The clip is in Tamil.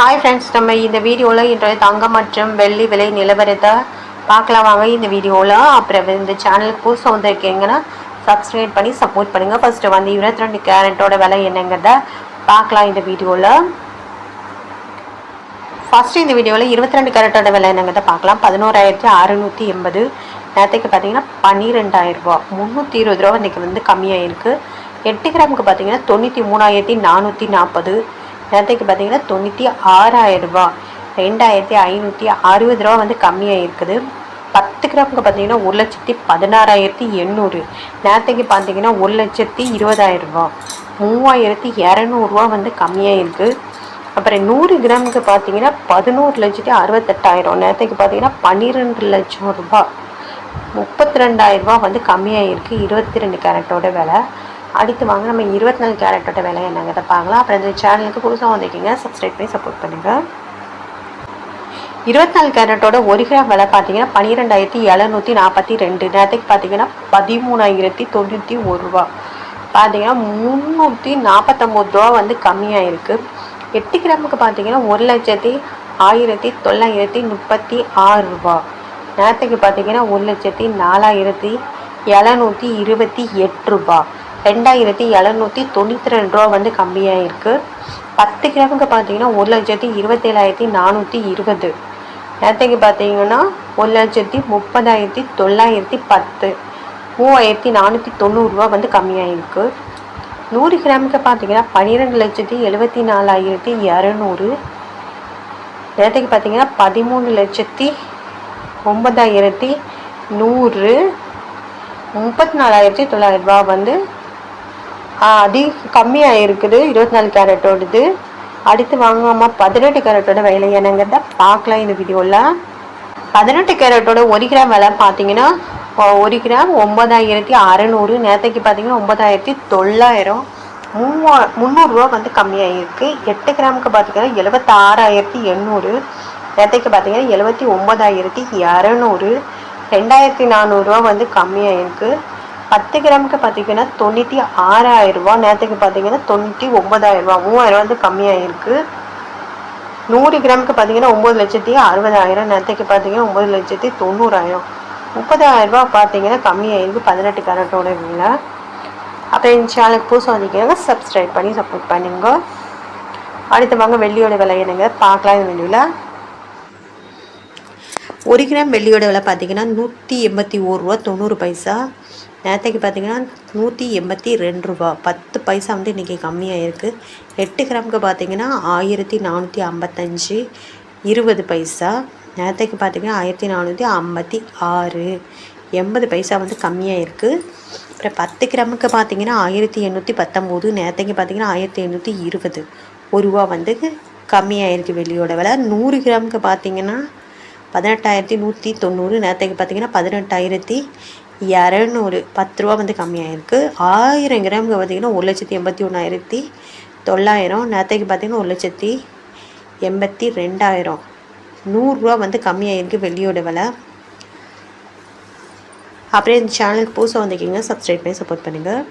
ஹாய் ஃப்ரெண்ட்ஸ் நம்ம இந்த வீடியோவில் இன்றைய தங்கம் மற்றும் வெள்ளி விலை நிலவரத்தை பார்க்கலாம். வாங்க இந்த வீடியோவில் அப்புறம் இந்த சேனலுக்கு புதுசாக வந்திருக்கீங்கன்னா சப்ஸ்கிரைப் பண்ணி சப்போர்ட் பண்ணுங்கள் ஃபஸ்ட்டு வந்து இருபத்தி ரெண்டு கேரட்டோட விலை என்னங்கிறத பார்க்கலாம் இந்த வீடியோவில் ஃபஸ்ட்டு இந்த வீடியோவில் இருபத்தி ரெண்டு கேரட்டோட விலை என்னங்கிறத பார்க்கலாம். பதினோராயிரத்தி அறுநூற்றி எண்பது. நேரத்துக்கு பார்த்தீங்கன்னா பன்னிரெண்டாயிரரூபா. முந்நூற்றி இருபது ரூபா இன்றைக்கி வந்து கம்மியாக இருக்குது எட்டு கிராமுக்கு பார்த்தீங்கன்னா தொண்ணூற்றி மூணாயிரத்தி நானூற்றி நாற்பது நேரத்துக்கு பார்த்தீங்கன்னா தொண்ணூற்றி ஆறாயிரம் ரூபா. ரெண்டாயிரத்தி ஐநூற்றி அறுபது ரூபா வந்து கம்மியாக இருக்குது. பத்து கிராமுக்கு பார்த்தீங்கன்னா ஒரு லட்சத்தி பதினாறாயிரத்தி எண்ணூறு. நேரத்துக்கு பார்த்தீங்கன்னா ஒரு லட்சத்தி இருபதாயிரம் ரூபா. மூவாயிரத்தி இரநூறுவா வந்து கம்மியாக இருக்குது அப்புறம் நூறு கிராமுக்கு பார்த்தீங்கன்னா பதினோரு லட்சத்தி அறுபத்தெட்டாயிரம் நேரத்துக்கு பார்த்தீங்கன்னா பன்னிரெண்டு லட்சம் ரூபா. முப்பத்தி ரெண்டாயிரம் ரூபா வந்து கம்மியாக இருக்குது இருபத்தி ரெண்டு கேரட்டோட விலை. அடுத்து வாங்க. நம்ம இருபத்தி நாலு கேரட்டோட விலை என்னங்கிறத பார்க்கலாம். அப்புறம் இந்த சேனலுக்கு புதுசாக வந்திருக்கீங்க சப்ஸ்கிரைப் பண்ணி சப்போர்ட் பண்ணுங்கள் இருபத்தி நாலு கேரட்டோட ஒரு கிராம் விலை பார்த்தீங்கன்னா பன்னிரெண்டாயிரத்தி எழுநூற்றி நாற்பத்தி ரெண்டு. நேரத்துக்கு பார்த்தீங்கன்னா பதிமூணாயிரத்தி தொண்ணூற்றி ஒரு ரூபா. பார்த்தீங்கன்னா முந்நூற்றி நாற்பத்தொம்போது ரூபா வந்து கம்மியாக இருக்குது எட்டு கிராமுக்கு பார்த்தீங்கன்னா ஒரு லட்சத்தி ஆயிரத்தி தொள்ளாயிரத்தி முப்பத்தி ஆறு ரூபா. நேரத்துக்கு பார்த்தீங்கன்னா ஒரு லட்சத்தி நாலாயிரத்தி எழுநூற்றி இருபத்தி எட்டு ரூபா. ரெண்டாயிரத்தி எழுநூற்றி தொண்ணூற்றி ரெண்டு ரூபா வந்து கம்மியாக இருக்குது பத்து கிராமுக்கு பார்த்தீங்கன்னா ஒரு லட்சத்தி இருபத்தேழாயிரத்தி நானூற்றி இருபது. நேரத்துக்கு பார்த்தீங்கன்னா ஒரு லட்சத்தி முப்பதாயிரத்தி தொள்ளாயிரத்தி பத்து. மூவாயிரத்தி நானூற்றி தொண்ணூறுரூவா வந்து கம்மியாக இருக்குது நூறு கிராமுக்கு பார்த்தீங்கன்னா பன்னிரெண்டு லட்சத்தி எழுபத்தி நாலாயிரத்தி இரநூறு. நேரத்துக்கு பார்த்தீங்கன்னா பதிமூணு லட்சத்தி ஒன்பதாயிரத்தி நூறு. முப்பத்தி நாலாயிரத்தி தொள்ளாயிரம் ரூபா வந்து அதிக கம்மியாக இருக்குது இருபத்தி நாலு கேரட்டோடது. அடுத்து வாங்காமா பதினெட்டு கேரட்டோட விலை என்னங்கிறத பார்க்கலாம் இந்த வீடியோவில் பதினெட்டு கேரட்டோட ஒரு கிராம் விலை பார்த்தீங்கன்னா ஒரு கிராம் ஒம்பதாயிரத்தி அறநூறு. நேற்றுக்கு பார்த்தீங்கன்னா ஒம்பதாயிரத்தி தொள்ளாயிரம். மூவா முந்நூறுரூவா வந்து கம்மியாக இருக்குது எட்டு கிராமுக்கு பார்த்தீங்கன்னா எழுபத்தாறாயிரத்தி எண்ணூறு. நேரத்தைக்கு பார்த்தீங்கன்னா எழுபத்தி ஒம்பதாயிரத்தி இரநூறு. ரெண்டாயிரத்தி நானூறுரூவா வந்து கம்மியாக இருக்குது பத்து கிராமுக்கு பார்த்தீங்கன்னா தொண்ணூற்றி ஆறாயிரரூபா நேரத்துக்கு பார்த்தீங்கன்னா தொண்ணூற்றி ஒம்பதாயிரரூபா மூவாயிரரூவா வந்து கம்மியாக இருக்குது நூறு கிராமுக்கு பார்த்தீங்கன்னா ஒம்பது லட்சத்தி அறுபதாயிரம். நேரத்துக்கு பார்த்தீங்கன்னா ஒம்பது லட்சத்தி தொண்ணூறாயிரம். முப்பதாயிரரூபா பார்த்தீங்கன்னா கம்மியாக இருக்குது பதினெட்டு கேரட்டோட விலை. அப்புறம் என் சேனலுக்கு புதுசாக வந்திருக்காங்க சப்ஸ்கிரைப் பண்ணி சப்போர்ட் பண்ணுங்க. அடுத்து வாங்க வெள்ளியோட விலை என்னங்க? பார்க்கலாம் இந்த வெள்ளியில் ஒரு கிராம் வெள்ளியோட விலை பார்த்தீங்கன்னா நூற்றி எண்பத்தி ஒரு ரூபா தொண்ணூறு பைசா. நேற்றுக்கு பார்த்தீங்கன்னா நூற்றி எண்பத்தி ரெண்டு ரூபா. பத்து பைசா வந்து இன்றைக்கி கம்மியாக இருக்குது எட்டு கிராமுக்கு பார்த்தீங்கன்னா ஆயிரத்தி நானூற்றி ஐம்பத்தஞ்சு இருபது பைசா. நேற்றுக்கு பார்த்தீங்கன்னா ஆயிரத்தி நானூற்றி ஐம்பத்தி ஆறு. எண்பது பைசா வந்து கம்மியாக இருக்குது அப்புறம் பத்து கிராமுக்கு பார்த்தீங்கன்னா ஆயிரத்தி எண்ணூற்றி பத்தொம்போது. நேற்றுக்கு பார்த்தீங்கன்னா ஆயிரத்தி எண்ணூற்றி இருபது. ஒரு ரூபா வந்து கம்மியாக இருக்குது வெள்ளியோட விலை. நூறு கிராமுக்கு பார்த்தீங்கன்னா பதினெட்டாயிரத்தி நூற்றி தொண்ணூறு. நேற்றுக்கு பார்த்தீங்கன்னா பதினெட்டாயிரத்தி இரநூறு பத்து ரூபா வந்து கம்மியாயிருக்கு. ஆயிரம் கிராமுக்கு பார்த்திங்கன்னா ஒரு லட்சத்தி எண்பத்தி ஒன்றாயிரத்தி தொள்ளாயிரம். நேற்றுக்கு பார்த்திங்கன்னா ஒரு லட்சத்தி எண்பத்தி ரெண்டாயிரம். நூறுரூவா வந்து கம்மியாயிருக்கு வெள்ளியோட விலை. அப்படியே இந்த சேனலுக்கு புதுசாக வந்திருக்கீங்க சப்ஸ்கிரைப் பண்ணி சப்போர்ட் பண்ணுங்கள்